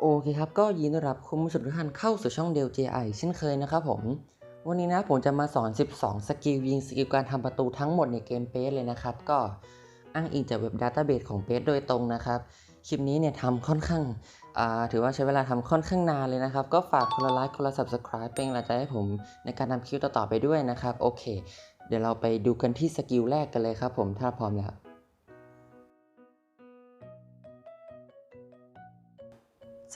โอเคครับ ก็ยินดีต้อนรับคุณผู้ชมทุกท่านเข้าสู่ช่องเดล JI เช่นเคยนะครับผม วันนี้นะผมจะมาสอน 12 สกิลยิงสกิลการทำประตูทั้งหมดในเกมเปสเลยนะครับ ก็อ้างอิงจากเว็บ Database ของเปสโดยตรงนะครับ คลิปนี้เนี่ยทำค่อนข้างถือว่าใช้เวลาทำค่อนข้างนานเลยนะครับ ก็ฝากคนละไลค์คนละ Subscribe เป็นกำลังใจให้ผมในการทำคลิปต่อๆไปด้วยนะครับ โอเค เดี๋ยวเราไปดูกันที่สกิลแรกกันเลยครับผมถ้าพร้อมแล้ว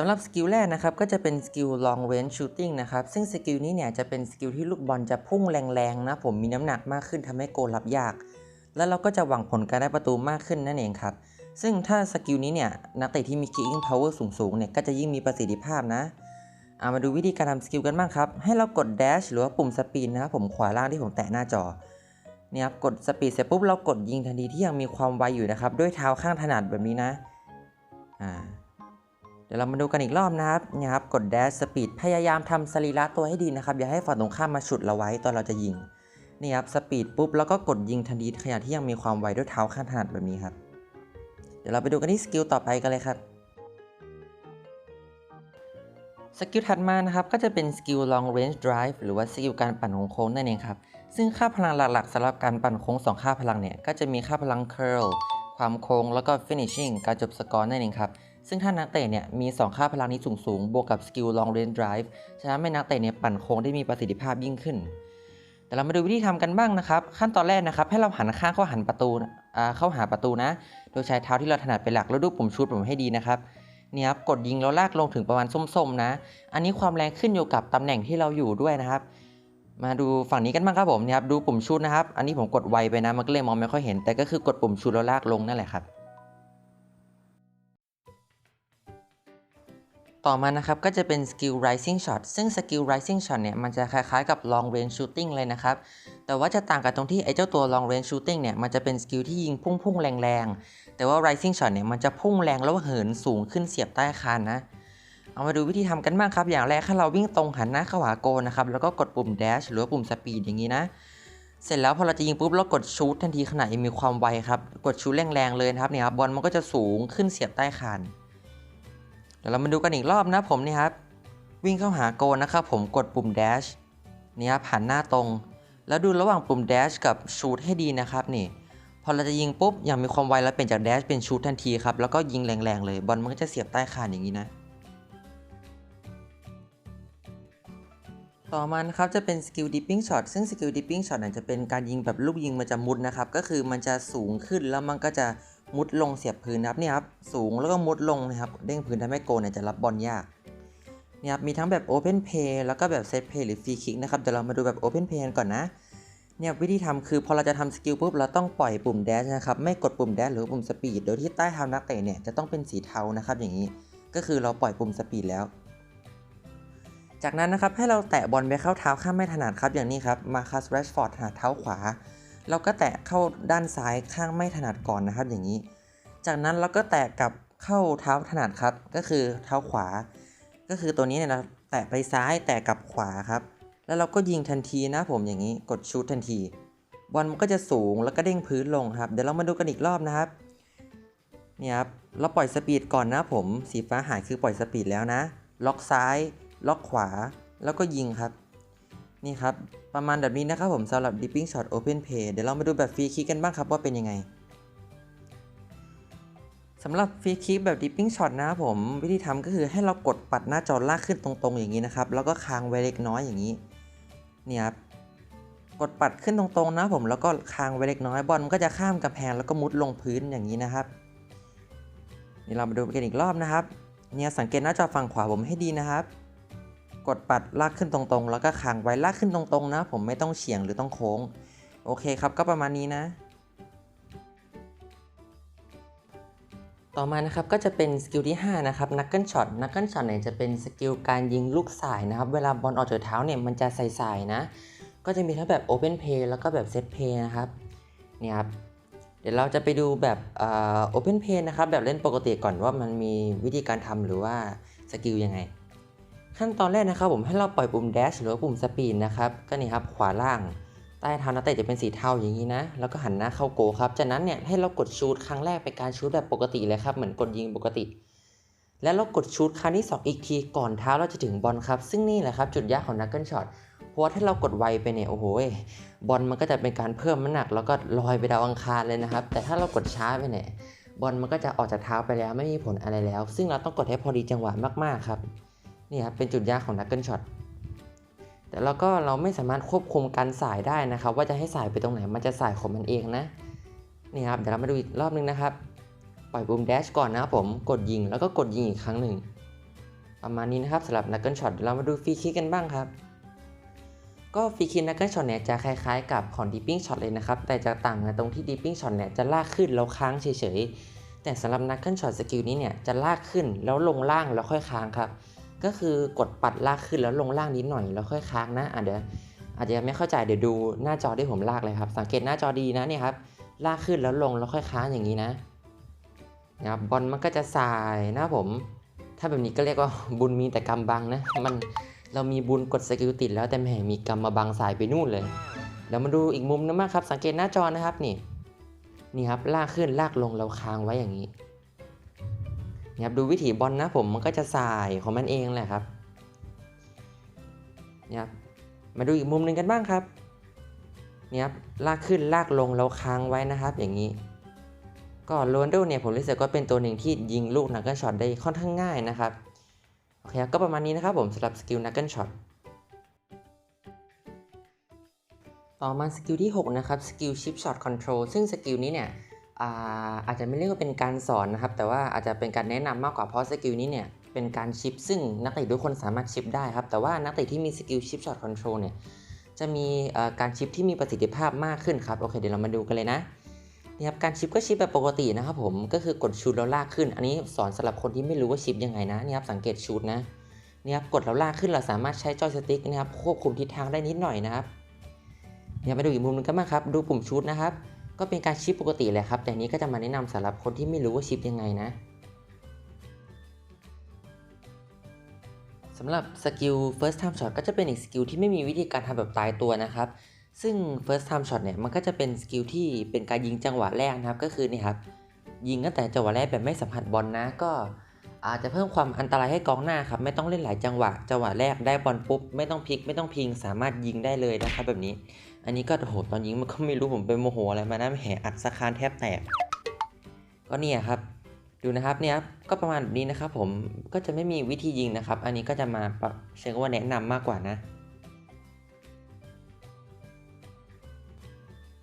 สำหรับสกิลแรกนะครับก็จะเป็นสกิล long range shooting นะครับซึ่งสกิลนี้เนี่ยจะเป็นสกิลที่ลูกบอลจะพุ่งแรงๆนะผมมีน้ำหนักมากขึ้นทำให้โกลรับยาก แล้วเราก็จะหวังผลการได้ประตูมากขึ้นนั่นเองครับซึ่งถ้าสกิลนี้เนี่ยนักเตะที่มี kicking power สูงๆเนี่ยก็จะยิ่งมีประสิทธิภาพนะเอามาดูวิธีการทำสกิลกันบ้างครับ ให้เรากด dash หรือว่าปุ่ม speed นะครับผมขวาล่างที่ผมแตะหน้าจอเนี่ยครับกด speed เสร็จปุ๊บเรากดยิงทันทีที่ยังมีความไวอยู่นะครับด้วยเท้าข้างถนัดแบบนี้นะอ่า เดี๋ยวเรามาดูกันอีกรอบนะครับเนี่ยครับ กด dash speed พยายามทำสรีระตัวให้ดีนะครับ อย่าให้ฝั่งตรงข้ามมาฉุดเราไว้ตอนเราจะยิง นี่ครับ speed ปุ๊บ แล้วก็กดยิงทันทีขณะที่ยังมีความไวด้วยเท้าข้างถนัดแบบนี้ครับ เดี๋ยวเราไปดูกันที่สกิลต่อไปกันเลยครับ สกิลถัดมานะครับ ก็จะเป็นสกิล long range drive หรือว่าสกิลการปั่นโค้งนั่นเองครับ ซึ่งค่าพลังหลักๆสำหรับการปั่นโค้งสองค่าพลังเนี่ย ก็จะมีค่าพลัง curl ความโค้งแล้วก็ finishing การจบสกอร์นั่นเองครับ ซึ่งถ้านักเตะเนี่ยมี 2 ค่าพลังนี้สูงๆบวกกับสกิล long range drive จะทำให้นักเตะเนี่ยปั่นโค้งได้มีประสิทธิภาพยิ่งขึ้น แต่เรามาดูวิธีทำกันบ้างนะครับ ขั้นตอนแรกนะครับ ให้เราหันข้างเข้าหันประตูอ่าเข้าหาประตูนะ โดยใช้เท้าที่เราถนัดเป็นหลักแล้วดูปุ่มชูดผมให้ดีนะครับเนี่ยครับกดยิงแล้วลากลงถึงประมาณส้มๆนะ อันนี้ความแรงขึ้นอยู่กับตำแหน่งที่เราอยู่ด้วยนะครับ มาดูฝั่งนี้กันบ้างครับผมเนี่ยครับดูปุ่มชูดนะครับ อันนี้ผมกดไวไปนะมันก็เลยมองไม่ค่อยเห็น แต่ก็คือกดปุ่มชูดแล้วลากลงนั่นแหละครับ ต่อมานะครับ ก็จะเป็นสกิล rising shot ซึ่งสกิล rising shot เนี่ย มันจะคล้ายๆกับ long range shooting เลยนะครับ แต่ว่าจะต่างกันตรงที่ไอ้เจ้าตัว long range shooting เนี่ย มันจะเป็นสกิลที่ยิงพุ่งๆ แรงๆ แต่ว่า rising shot เนี่ย มันจะพุ่งแรงแล้วเหินสูงขึ้นเสียบใต้คานนะ เอามาดูวิธีทำกันบ้างครับ อย่างแรกถ้าเราวิ่งตรงหันหน้าเข้าหาโกนะครับ แล้วก็กดปุ่ม dash หรือปุ่ม speed อย่างนี้นะ เสร็จแล้วพอเราจะยิงปุ๊บเรากดชูตทันทีขณะมีความไวครับ กดชูตแรงๆเลยนะครับเนี่ยครับบอลมันก็จะสูงขึ้นเสียบใต้คาน เดี๋ยวเรามาดูกันอีกรอบนะผมนี่ครับ วิ่งเข้าหาโกนะครับผมกดปุ่ม dash นี่ครับหันหน้าตรง แล้วดูระหว่างปุ่ม dash กับชูตให้ดีนะครับนี่พอเราจะยิงปุ๊บอย่างมีความไวแล้วเปลี่ยนจาก dash เป็นชูตทันทีครับแล้วก็ยิงแรงๆเลยบอลมันก็จะเสียบใต้คานอย่างนี้นะต่อมานะครับจะเป็นสกิล dipping shot ซึ่งสกิล dipping shot เนี่ยจะเป็นการยิงแบบลูกยิงมันจะมุดนะครับ ก็คือมันจะสูงขึ้นแล้วมันก็จะ มุดลงเสียบพื้นนะครับเนี่ยครับสูงแล้วก็มุดลงนะครับเด้งพื้นทำให้โกเนี่ยจะรับบอลยากเนี่ยครับมีทั้งแบบ open play แล้วก็แบบ set play หรือ free kick นะครับเดี๋ยวเรามาดูแบบ open play กันก่อนนะเนี่ยวิธีทำคือพอเราจะทำสกิลปุ๊บเราต้องปล่อยปุ่ม dash นะครับไม่กดปุ่ม dash หรือปุ่ม speed โดยที่ใต้เท้านักเตะเนี่ยจะต้องเป็นสีเทานะครับอย่างนี้ก็คือเราปล่อยปุ่ม speed แล้ว จากนั้นนะครับให้เราแตะบอลไปเข้าเท้าข้างไม่ถนัดครับอย่างนี้ครับมาคัสแรชฟอร์ดถนัดเท้าขวา เราก็แตะเข้าด้านซ้ายข้างไม่ถนัดก่อนนะครับ อย่างนี้ จากนั้นเราก็แตะกับเข้าเท้าถนัดครับ ก็คือเท้าขวา ก็คือตัวนี้เนี่ยนะแตะไปซ้ายแตะกับขวาครับ แล้วเราก็ยิงทันทีนะผมอย่างนี้กดชูตทันทีบอลมันก็จะสูงแล้วก็เด้งพื้นลงครับ เดี๋ยวเรามาดูกันอีกรอบนะครับเนี่ยครับเราปล่อยสปีดก่อนนะผมสีฟ้าหายคือปล่อยสปีดแล้วนะ ล็อกซ้าย ล็อกขวา แล้วก็ยิงครับ นี่ครับ ประมาณแบบนี้นะครับผมสำหรับ dipping shot open Pay เดี๋ยวเรามาดูแบบฟรีคิกกันบ้างครับว่าเป็นยังไงสำหรับฟรีคิกแบบ dipping shot นะครับผมวิธีทำก็คือให้เรากดปัดหน้าจอลากขึ้นตรงๆ อย่างนี้นะครับ แล้วก็ค้างไว้เล็กน้อยอย่างนี้เนี่ยครับกดปัดขึ้นตรงๆนะผมแล้วก็ค้างไว้เล็กน้อยบอลมันก็จะข้ามกำแพงแล้วก็มุดลงพื้นอย่างนี้นะครับนี่เรามาดูกันอีกรอบนะครับ เนี่ยสังเกตหน้าจอฝั่งขวาผมให้ดีนะครับ กดปัดลากขึ้นตรงๆ แล้วก็ค้างไว้ลากขึ้นตรงๆ นะ ผมไม่ต้องเฉียงหรือต้องโค้ง โอเคครับก็ประมาณนี้นะ ต่อมานะครับก็จะเป็นสกิลที่ 5 นะครับนักเกิลช็อตนักเกิลช็อตเนี่ยจะเป็นสกิลการยิงลูกสายนะครับ เวลาบอลออกจากเท้าเนี่ยมันจะใสๆนะ ก็จะมีทั้งแบบ Open Play แล้วก็แบบ Set Play นะครับเนี่ยครับเดี๋ยวเราจะไปดูแบบเอ่อ Open Play นะครับแบบเล่นปกติก่อนว่ามันมีวิธีการทำหรือว่าสกิลยังไง ขั้นตอนแรกนะครับผมให้เราปล่อยปุ่ม dash หรือว่าปุ่ม speed นะครับก็นี่ครับขวาล่างใต้เท้านักเตะจะเป็นสีเทาอย่างนี้นะ แล้วก็หันหน้าเข้าโกครับ จากนั้นเนี่ยให้เรากดชูดครั้งแรกเป็นการชูดแบบปกติเลยครับ เหมือนกดยิงปกติ แล้วเรากดชูดครั้งที่ 2 อีกทีก่อนเท้าเราจะถึงบอลครับ ซึ่งนี่แหละครับจุดยากของนักเกิลช็อต เพราะว่าถ้าเรากดไวไปเนี่ยโอ้โหบอลมันก็จะเป็นการเพิ่มน้ำหนัก แล้วก็ลอยไปดาวอังคารเลยนะครับ แต่ถ้าเรากดช้าไปเนี่ยบอลมันก็จะออกจากเท้าไปแล้วไม่มีผลอะไรแล้ว ซึ่งเราต้องกดให้พอดีจังหวะมากๆครับ นี่ครับเป็นจุดยากของนักเกิลช็อตแต่เราก็เราไม่สามารถควบคุมการสายได้นะครับ ว่าจะให้สายไปตรงไหนมันจะสายของมันเองนะนี่ครับเดี๋ยวเรามาดูอีกรอบนึงนะครับ ปล่อยบูมแดชก่อนนะครับผมกดยิงแล้วก็กดยิงอีกครั้งหนึ่งประมาณนี้นะครับสำหรับนักเกิลช็อตเรามาดูฟรีคิกกันบ้างครับ ก็ฟรีคิกนักเกิลช็อตเนี่ยจะคล้ายๆ กับของดิปปิ้งช็อตเลยนะครับ แต่จะต่างกันตรงที่ดิปปิ้งช็อตเนี่ยจะลากขึ้นแล้วค้างเฉยๆแต่สำหรับนักเกิลช็อตสกิลนี้เนี่ยจะลากขึ้นแล้วลงล่างแล้วค่อยค้างครับ ก็คือกดปัดลากขึ้นแล้วลงล่างนิดหน่อยแล้วค่อยค้างนะอะเดี๋ยวอาจจะยังไม่เข้าใจเดี๋ยวดูหน้าจอที่ผมลากเลยครับสังเกตหน้าจอดีนะเนี่ยครับลากขึ้นแล้วลงแล้วค่อยค้างอย่างนี้นะนะครับบอลมันก็จะสายนะผม ถ้าแบบนี้ก็เรียกว่าบุญมีแต่กรรมบังนะมันเรามีบุญกดสกิลติดแล้วแต่แหมมีกรรมมาบังสายไปนู่นเลยเดี๋ยวมาดูอีกมุมนึงมากครับ สังเกตหน้าจอนะครับนี่นี่ครับลากขึ้นลากลงเราค้างไว้อย่างนี้ ครับดูวิถีบอลนะผมมันก็จะสายของมันเองแหละครับนี่ครับมาดูอีกมุมหนึ่งกันบ้างครับนี่ครับลากขึ้นลากลงเราค้างไว้นะครับ อย่างนี้ ก็โรนลโดเนี่ยผมรู้สึกว่าเป็นตัวหนึ่งที่ยิงลูกนักเกิลช็อตได้ค่อนข้างง่ายนะครับโอเคครับก็ประมาณนี้นะครับผมสำหรับสกิลนักเกิลช็อตต่อมาสกิลที่ 6 นะครับสกิลชิปช็อตคอนโทรลซึ่งสกิลนี้เนี่ย อาจจะไม่เรียกว่าเป็นการสอนนะครับ แต่ว่าอาจจะเป็นการแนะนำมากกว่าเพราะสกิลนี้เนี่ยเป็นการชิป ซึ่งนักเตะทุกคนสามารถชิปได้ครับ แต่ว่านักเตะที่มีสกิลชิปช็อตคอนโทรลเนี่ยจะมีการชิปที่มีประสิทธิภาพมากขึ้นครับโอเคเดี๋ยวเรามาดูกันเลยนะนี่ครับการชิปก็ชิปแบบปกตินะครับผมก็คือกดชูดแล้วลากขึ้น อันนี้สอนสำหรับคนที่ไม่รู้ว่าชิปยังไงนะนี่ครับสังเกตชูดนะนี่ครับกดแล้วลากขึ้นเราสามารถใช้จอยสติ๊กนะครับควบคุมทิศทางได้นิดหน่อยนะครับเดี๋ยวมาดูอีกมุมหนึงกันบ้างครับ ดูปุ่มชุดนะครับ ก็เป็นการชิปปกติเลยครับ แต่นี้ก็จะมาแนะนำสำหรับคนที่ไม่รู้ว่าชิปยังไงนะสำหรับสกิล first time shot ก็จะเป็นอีกสกิลที่ไม่มีวิธีการทำแบบตายตัวนะครับ ซึ่ง first time shot เนี่ยมันก็จะเป็นสกิลที่เป็นการยิงจังหวะแรกนะครับ ก็คือนี่ครับยิงตั้งแต่จังหวะแรกแบบไม่สัมผัสบอลนะก็อาจจะเพิ่มความอันตรายให้กองหน้าครับไม่ต้องเล่นหลายจังหวะ จังหวะแรกได้บอลปุ๊บ ไม่ต้องพลิกไม่ต้องพิงสามารถยิงได้เลยนะครับแบบนี้ อันนี้ก็โหตอนยิงมันก็ไม่รู้ผมไปโมโหอะไรมานะแหมอัดสะคานแทบแตก ก็เนี่ยครับ ดูนะครับเนี่ยครับก็ประมาณแบบนี้นะครับผมก็จะไม่มีวิธียิงนะครับ อันนี้ก็จะมาเชิงว่าแนะนำมากกว่านะ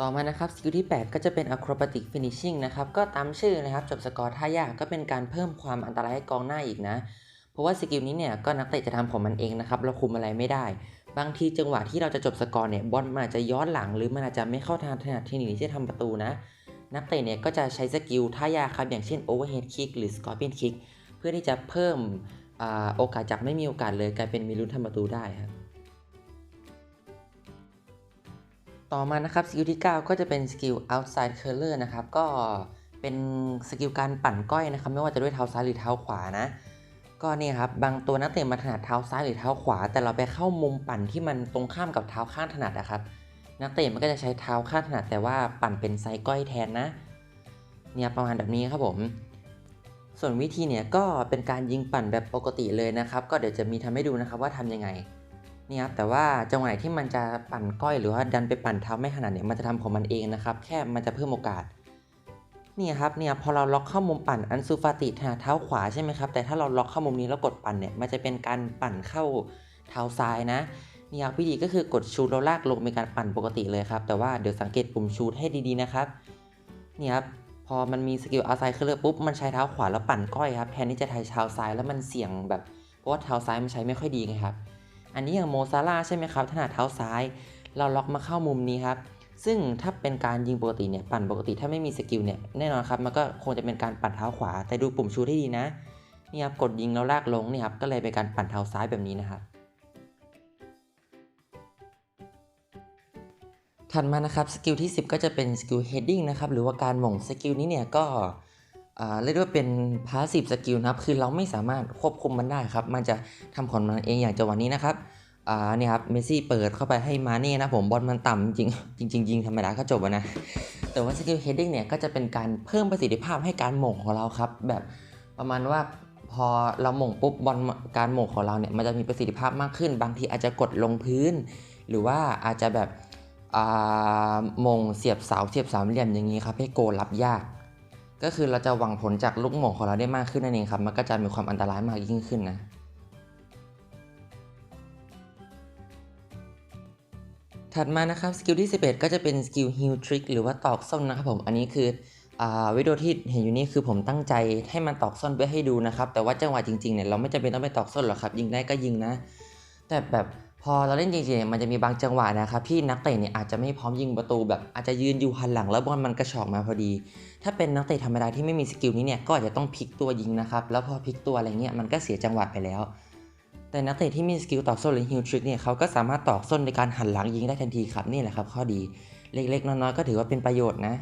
ต่อมานะครับสกิลที่ 8 ก็จะเป็น acrobatic finishing นะครับ ก็ตามชื่อนะครับจบสกอร์ท่ายากก็เป็นการเพิ่มความอันตรายให้กองหน้าอีกนะ เพราะว่าสกิลนี้เนี่ยก็นักเตะจะทำของมันเองนะครับเราคุมอะไรไม่ได้ บางทีจังหวะที่เราจะจบสกอร์เนี่ยบอลมันอาจจะย้อนหลังหรือมันอาจจะไม่เข้าทางถนัดที่หนีที่จะทำประตูนะ นักเตะเนี่ยก็จะใช้สกิลท่ายากครับอย่างเช่น overhead kick หรือ scorpion kick เพื่อที่จะเพิ่มอโอกาสจากไม่มีโอกาสเลยกลายเป็นมีลุ้นทำประตูได้ครับต่อมานะครับสกิลที่ 9 ก็จะเป็นสกิล outside curler นะครับก็เป็นสกิลการปั่นก้อยนะครับไม่ว่าจะด้วยเท้าซ้ายหรือเท้าขวานะ ก็เนี่ยครับบางตัวนักเตะมาถนัดเท้าซ้ายหรือเท้าขวา แต่เราไปเข้ามุมปั่นที่มันตรงข้ามกับเท้าข้างถนัดนะครับ นักเตะมันก็จะใช้เท้าข้างถนัด แต่ว่าปั่นเป็นไซส์ก้อยแทนนะ เนี่ยประมาณแบบนี้ครับผม ส่วนวิธีเนี่ยก็เป็นการยิงปั่นแบบปกติเลยนะครับ ก็เดี๋ยวจะมีทำให้ดูนะครับว่าทำยังไงนี่ครับแต่ว่าจังหวะที่มันจะปั่นก้อยหรือว่าดันไปปั่นเท้าไม่ถนัดเนี่ยมันจะทำของมันเองนะครับ แค่มันจะเพิ่มโอกาส เนี่ยครับเนี่ยพอเราล็อกเข้ามุมปั่นอันซูฟาติถนัดเท้าขวาใช่ไหมครับแต่ถ้าเราล็อกเข้ามุมนี้แล้วกดปั่นเนี่ยมันจะเป็นการปั่นเข้าเท้าซ้ายนะเนี่ครับวิธีก็คือกดชูดแล้วลากลงเป็นการปั่นปกติเลยครับแต่ว่าเดี๋ยวสังเกตปุ่มชูดให้ดีๆนะครับเนี่ยครับพอมันมีสกิลอาไซเคอร์ปุ๊บมันใช้เท้าขวาแล้วปั่นก้อยครับแทนที่จะใช้เท้าซ้ายแล้วมันเสี่ยงแบบเพราะว่าเท้าซ้ายมันใช้ไม่ค่อยดีไงครับอันนี้อย่างโมซาร่าใช่ไหมครับถนัดเท้าซ้าย เราล็อกมาเข้ามุมนี้ครับ ซึ่งถ้าเป็นการยิงปกติเนี่ยปั่นปกติถ้าไม่มีสกิลเนี่ยแน่นอนครับมันก็คงจะเป็นการปั่นเท้าขวา แต่ดูปุ่มชูให้ดีนะนี่ครับกดยิงแล้วลากลงนี่ครับก็เลยเป็นการปั่นเท้าซ้ายแบบนี้นะครับถัดมานะครับสกิลที่ 10 ก็จะเป็นสกิล heading นะครับหรือว่าการหม่งสกิลนี้เนี่ยก็เรียกได้ว่าเป็น passive สกิลนะครับคือเราไม่สามารถควบคุมมันได้ครับ มันจะทำของมันเองอย่างจังหวะนี้นะครับ อ่านี่ครับเมสซี่เปิดเข้าไปให้มาเน่นะผมบอลมันต่ำจริงจริงๆยิงธรรมดาก็จบนะ แต่ว่าสกิลเฮดดิ้งเนี่ยก็จะเป็นการเพิ่มประสิทธิภาพให้การหม่งของเราครับ แบบประมาณว่าพพอเราหม่งปุ๊บบอลการหม่งของเราเนี่ยมันจะมีประสิทธิภาพมากขึ้น บางทีอาจจะกดลงพื้น หรือว่าอาจจะแบบอ่าหม่งเสียบเสาเสียบสามเหลี่ยมอย่างนี้ครับให้โกรับยาก ก็คือเราจะหวังผลจากลูกหม่งของเราได้มากขึ้นนั่นเองครับ มันก็จะมีความอันตรายมากยิ่งขึ้นนะ ถัดมานะครับสกิลที่ 11 ก็จะเป็นสกิลฮิลทริกหรือว่าตอกส้นนะครับผมอันนี้คืออวิดีโอที่เห็นอยู่นี่คือผมตั้งใจให้มันตอกส้นเพื่อให้ดูนะครับ แต่ว่าจังหวะจริงๆเนี่ยเราไม่จำเป็นต้องไปตอกส้นหรอกครับ ยิงได้ก็ยิงนะ แต่แบบพอเราเล่นจริงๆเนี่ยมันจะมีบางจังหวะนะครับที่นักเตะเนี่ยอาจจะไม่พร้อมยิงประตูแบบอาจจะยืนอยู่หันหลังแล้วบอลมันกระชอกมาพอดี ถ้าเป็นนักเตะธรรมดาที่ไม่มีสกิลนี้เนี่ยก็อาจจะต้องพลิกตัวยิงนะครับแล้วพอพลิกตัวอะไรเงี้ยมันก็เสียจังหวะไปแล้ว แต่นักเตะที่มีสกิลตอกส้นหรือฮิลทริกเนี่ยเขาก็สามารถตอกส้นในการหันหลังยิงได้ทันทีครับนี่แหละครับ ข้อดีเล็กๆ น้อยๆ ก็ถือว่าเป็นประโยชน์นะ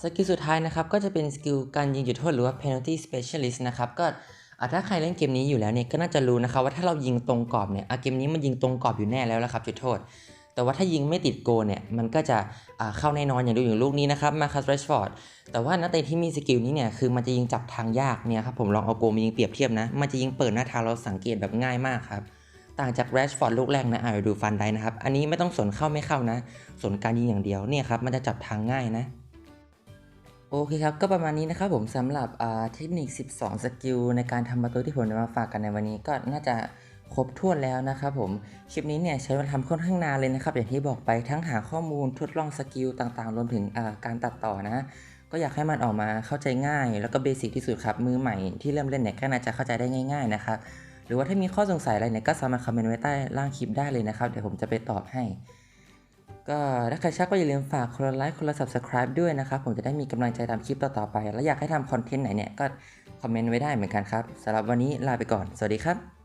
สกิลสุดท้ายนะครับก็จะเป็นสกิลการยิงจุดโทษหรือว่า penalty specialist นะครับก็ถ้าใครเล่นเกมนี้อยู่แล้วเนี่ยก็น่าจะรู้นะครับว่าถ้าเรายิงตรงกรอบเนี่ยเกมนี้มันยิงตรงกรอบอยู่แน่แล้วละครับจุดโทษ แต่ว่าถ้ายิงไม่ติดโกเนี่ย มันก็จะเข้าแน่นอนอย่างดูอย่างลูกนี้นะครับมาคัสเรชฟอร์ดแต่ว่านักเตะที่มีสกิลนี้เนี่ยคือมันจะยิงจับทางยากเนี่ยครับผมลองเอาโกมายิงเปรียบเทียบนะ มันจะยิงเปิดหน้าทางเราสังเกตแบบง่ายมากครับต่างจากแรชฟอร์ดลูกแรกนะอาดูฟันได้นะครับ อันนี้ไม่ต้องสนเข้าไม่เข้านะ สนการยิงอย่างเดียวเนี่ยครับมันจะจับทางง่ายนะโอเคครับ ก็ประมาณนี้นะครับผมสำหรับเทคนิค 12 สกิลในการทำประตูที่ผมจะมาฝากกันในวันนี้ก็น่าจะ ครบถ้วนแล้วนะครับผม คลิปนี้เนี่ยใช้เวลาทำค่อนข้างนานเลยนะครับ อย่างที่บอกไปทั้งหาข้อมูลทดลองสกิลต่างๆ รวมถึงการตัดต่อนะ ก็อยากให้มันออกมาเข้าใจง่าย แล้วก็เบสิกที่สุดครับ มือใหม่ที่เริ่มเล่นเนี่ยก็น่าจะเข้าใจได้ง่าย ๆนะครับ หรือว่าถ้ามีข้อสงสัยอะไรเนี่ยก็สามารถคอมเมนต์ไว้ใต้ล่างคลิปได้เลยนะครับ เดี๋ยวผมจะไปตอบให้ ก็ถ้าใครชอบก็อย่าลืมฝากคนละไลค์คนละ subscribe ด้วยนะครับ ผมจะได้มีกำลังใจทำคลิปต่อๆไป แล้วอยากให้ทำคอนเทนต์ไหนเนี่ยก็คอมเมนต์ไว้ได้เหมือนกันครับสำหรับวันนี้ลาไปก่อน สวัสดีครับ